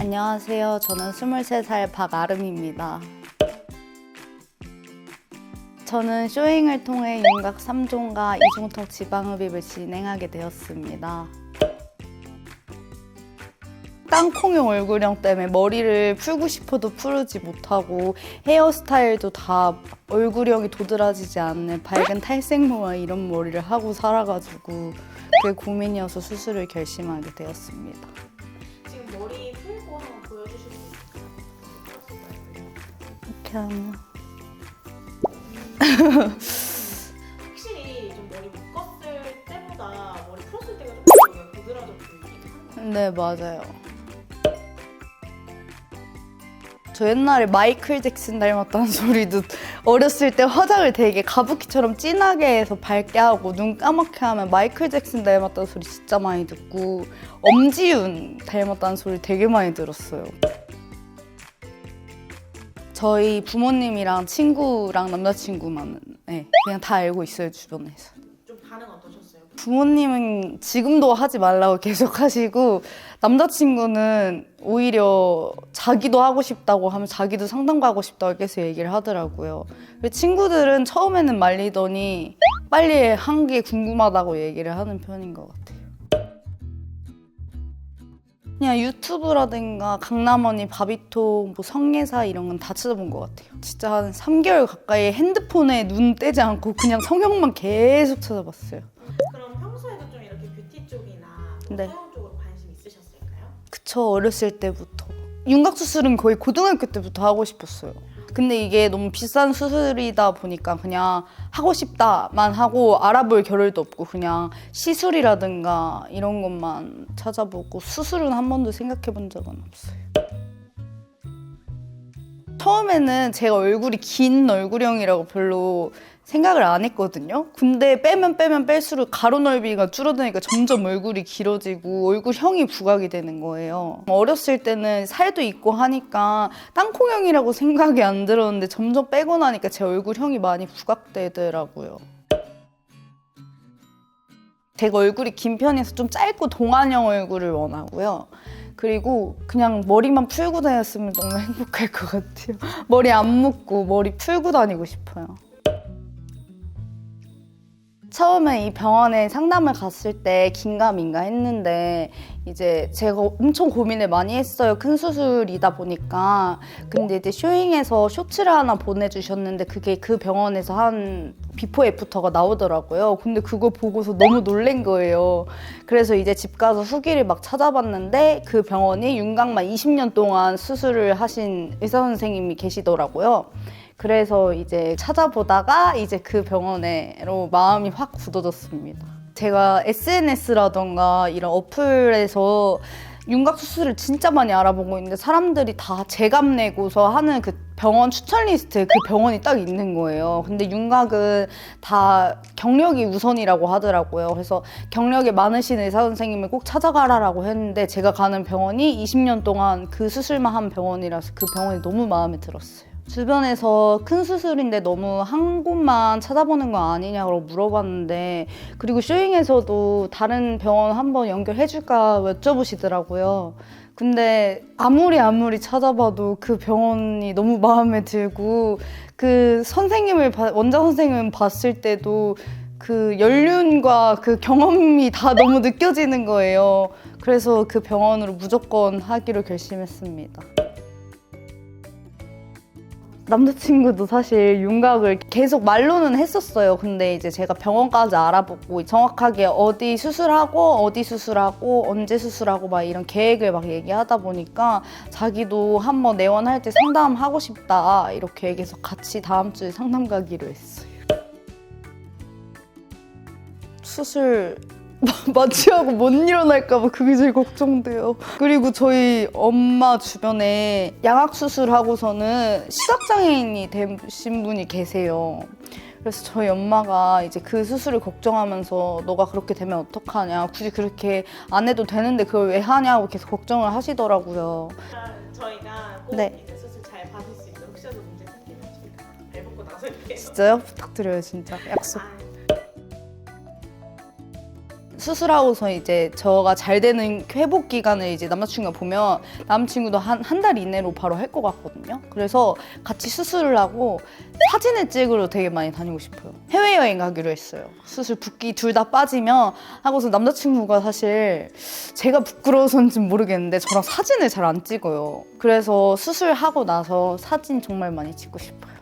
안녕하세요. 저는 23살 박아름입니다. 저는 쇼잉을 통해 윤곽 3종과 이중턱 지방흡입을 진행하게 되었습니다. 땅콩용 얼굴형 때문에 머리를 풀고 싶어도 풀지 못하고 헤어스타일도 다 얼굴형이 도드라지지 않는 밝은 탈색모와 이런 머리를 하고 살아가지고 그게 고민이어서 수술을 결심하게 되었습니다. 지금 머리 풀고 한번 보여주실 수 있을까요? 이렇게 하면 확실히 좀 머리 묶었을 때보다 머리 풀었을 때가 조금 더 한데 네 맞아요. 저 옛날에 마이클 잭슨 닮았다는 소리도 어렸을 때 화장을 되게 가부키처럼 진하게 해서 밝게 하고 눈 까맣게 하면 마이클 잭슨 닮았다는 소리 진짜 많이 듣고 엄지윤 닮았다는 소리 되게 많이 들었어요. 저희 부모님이랑 친구랑 남자친구만 네, 그냥 다 알고 있어요 주변에서. 좀 반응 어떠셨어요? 부모님은 지금도 하지 말라고 계속 하시고 남자친구는 오히려 자기도 하고 싶다고 하면 자기도 상담 가고 싶다고 계속 얘기를 하더라고요. 친구들은 처음에는 말리더니 빨리 한 게 궁금하다고 얘기를 하는 편인 것 같아요. 그냥 유튜브라든가 강남언니, 바비통, 뭐 성예사 이런 건 다 찾아본 것 같아요. 진짜 한 3개월 가까이 핸드폰에 눈 떼지 않고 그냥 성형만 계속 찾아봤어요. 네. 소형 쪽으로 관심 있으셨을까요? 그쵸 어렸을 때부터 윤곽 수술은 거의 고등학교 때부터 하고 싶었어요 근데 이게 너무 비싼 수술이다 보니까 그냥 하고 싶다만 하고 알아볼 겨를도 없고 그냥 시술이라든가 이런 것만 찾아보고 수술은 한 번도 생각해 본 적은 없어요 처음에는 제가 얼굴이 긴 얼굴형이라고 별로 생각을 안 했거든요. 근데 빼면 빼면 뺄수록 가로 넓이가 줄어드니까 점점 얼굴이 길어지고 얼굴형이 부각이 되는 거예요. 어렸을 때는 살도 있고 하니까 땅콩형이라고 생각이 안 들었는데 점점 빼고 나니까 제 얼굴형이 많이 부각되더라고요. 제가 얼굴이 긴 편이어서 좀 짧고 동안형 얼굴을 원하고요. 그리고 그냥 머리만 풀고 다녔으면 너무 행복할 것 같아요. 머리 안 묶고 머리 풀고 다니고 싶어요. 처음에 이 병원에 상담을 갔을 때 긴가민가 했는데 이제 제가 엄청 고민을 많이 했어요. 큰 수술이다 보니까. 근데 이제 쇼잉에서 쇼츠를 하나 보내주셨는데 그게 그 병원에서 한 비포 애프터가 나오더라고요. 근데 그거 보고서 너무 놀란 거예요. 그래서 이제 집 가서 후기를 막 찾아봤는데 그 병원이 윤곽만 20년 동안 수술을 하신 의사 선생님이 계시더라고요. 그래서 이제 찾아보다가 이제 그 병원에로 마음이 확 굳어졌습니다. 제가 SNS라던가 이런 어플에서 윤곽 수술을 진짜 많이 알아보고 있는데 사람들이 다 제값 내고서 하는 그 병원 추천 리스트에 그 병원이 딱 있는 거예요. 근데 윤곽은 다 경력이 우선이라고 하더라고요. 그래서 경력이 많으신 의사 선생님을 꼭 찾아가라라고 했는데 제가 가는 병원이 20년 동안 그 수술만 한 병원이라서 그 병원이 너무 마음에 들었어요. 주변에서 큰 수술인데 너무 한 곳만 찾아보는 거 아니냐고 물어봤는데 그리고 쇼잉에서도 다른 병원 한번 연결해줄까 여쭤보시더라고요. 근데 아무리 아무리 찾아봐도 그 병원이 너무 마음에 들고 그 선생님을 봐- 원장 선생님 봤을 때도 그 연륜과 그 경험이 다 너무 느껴지는 거예요. 그래서 그 병원으로 무조건 하기로 결심했습니다. 남자친구도 사실 윤곽을 계속 말로는 했었어요. 근데 이제 제가 병원까지 알아보고 정확하게 어디 수술하고 어디 수술하고 언제 수술하고 막 이런 계획을 막 얘기하다 보니까 자기도 한번 내원할 때 상담하고 싶다 이렇게 얘기해서 같이 다음 주에 상담 가기로 했어요. 수술 마취하고 못 일어날까봐 그게 제일 걱정돼요. 그리고 저희 엄마 주변에 양악 수술하고서는 시각장애인이 되신 분이 계세요. 그래서 저희 엄마가 이제 그 수술을 걱정하면서 너가 그렇게 되면 어떡하냐. 굳이 그렇게 안 해도 되는데 그걸 왜 하냐고 계속 걱정을 하시더라고요. 저희가 꼭 네. 이제 수술 잘 받을 수 있도록 혹시라도 문제 생기면 저희가 잘 먹고 나설게요. 진짜요? 부탁드려요, 진짜. 약속. 아, 수술하고서 이제 저가 잘 되는 회복 기간을 이제 남자친구가 보면 남자친구도 한 한 달 이내로 바로 할 것 같거든요. 그래서 같이 수술을 하고 사진을 찍으러 되게 많이 다니고 싶어요. 해외 여행 가기로 했어요. 수술 붓기 둘 다 빠지면 하고서 남자친구가 사실 제가 부끄러워서인지 모르겠는데 저랑 사진을 잘 안 찍어요. 그래서 수술하고 나서 사진 정말 많이 찍고 싶어요.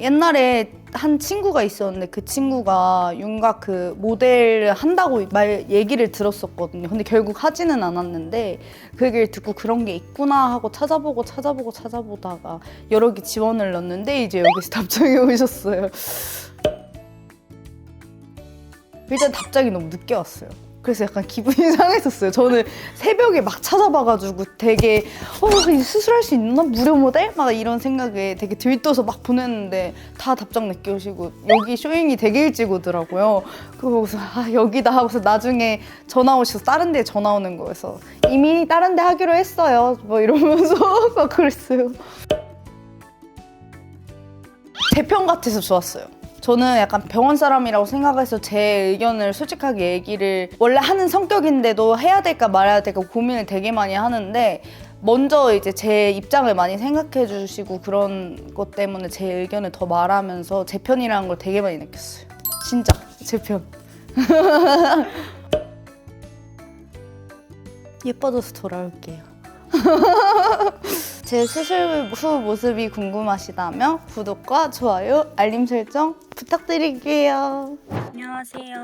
옛날에 한 친구가 있었는데 그 친구가 윤곽 그 모델을 한다고 말 얘기를 들었었거든요. 근데 결국 하지는 않았는데 그 얘기를 듣고 그런 게 있구나 하고 찾아보고 찾아보고 찾아보다가 여러 개 지원을 넣었는데 이제 여기서 답장이 오셨어요. 일단 답장이 너무 늦게 왔어요. 그래서 약간 기분이 상했었어요. 저는 새벽에 막 찾아봐가지고 되게 어, 이 수술할 수 있나? 무료 모델? 막 이런 생각에 되게 들떠서 막 보냈는데 다 답장 늦게 오시고 여기 쇼잉이 되게 일찍 오더라고요. 그거 보고서 아 여기다 하고서 나중에 전화 오셔서 다른 데 전화 오는 거여서 이미 다른 데 하기로 했어요. 뭐 이러면서 막 그랬어요. 제편 같아서 좋았어요. 저는 약간 병원 사람이라고 생각해서 제 의견을 솔직하게 얘기를 원래 하는 성격인데도 해야 될까 말아야 될까 고민을 되게 많이 하는데 먼저 이제 제 입장을 많이 생각해 주시고 그런 것 때문에 제 의견을 더 말하면서 제 편이라는 걸 되게 많이 느꼈어요. 진짜 제 편. 예뻐져서 돌아올게요. 제 수술 후 모습이 궁금하시다면 구독과 좋아요, 알림 설정 부탁드릴게요. 안녕하세요.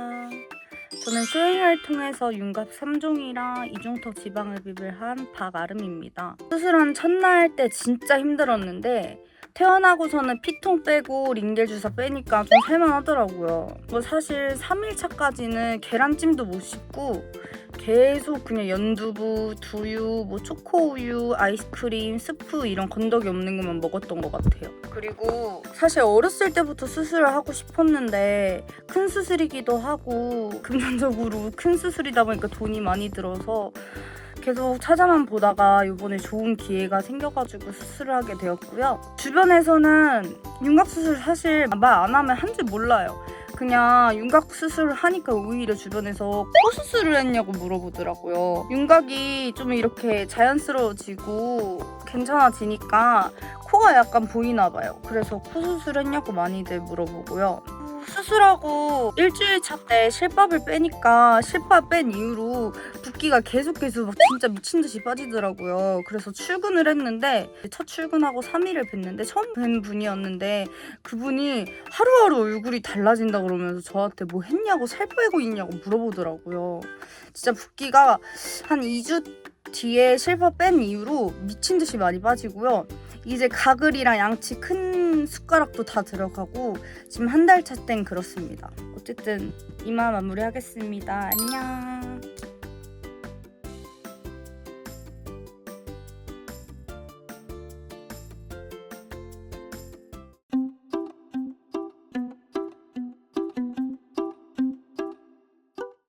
저는 쇼잉을 통해서 윤곽 3종이랑 이중턱 지방흡입을 한 박아름입니다. 수술한 첫날 때 진짜 힘들었는데 퇴원하고서는 피통 빼고 링겔 주사 빼니까 좀 살만하더라고요. 뭐 사실 3일차까지는 계란찜도 못 씹고 계속 그냥 연두부, 두유, 뭐 초코우유, 아이스크림, 스프 이런 건더기 없는 것만 먹었던 것 같아요. 그리고 사실 어렸을 때부터 수술을 하고 싶었는데 큰 수술이기도 하고 금전적으로 큰 수술이다 보니까 돈이 많이 들어서 계속 찾아만 보다가 이번에 좋은 기회가 생겨가지고 수술을 하게 되었고요. 주변에서는 윤곽 수술 사실 말 안 하면 한 줄 몰라요. 그냥 윤곽 수술을 하니까 오히려 주변에서 코 수술을 했냐고 물어보더라고요. 윤곽이 좀 이렇게 자연스러워지고 괜찮아지니까 코가 약간 보이나 봐요. 그래서 코 수술했냐고 많이들 물어보고요. 수술하고 일주일 차 때 실밥을 빼니까 실밥 뺀 이후로 붓기가 계속 계속 막 진짜 미친 듯이 빠지더라고요. 그래서 출근을 했는데 첫 출근하고 3일을 뵀는데 처음 뵌 분이었는데 그분이 하루하루 얼굴이 달라진다 그러면서 저한테 뭐 했냐고 살 빼고 있냐고 물어보더라고요. 진짜 붓기가 한 2주 뒤에 실밥 뺀 이후로 미친 듯이 많이 빠지고요. 이제 가글이랑 양치 큰 숟가락도 다 들어가고 지금 한 달 차 땐 그렇습니다. 어쨌든 이만 마무리하겠습니다. 안녕.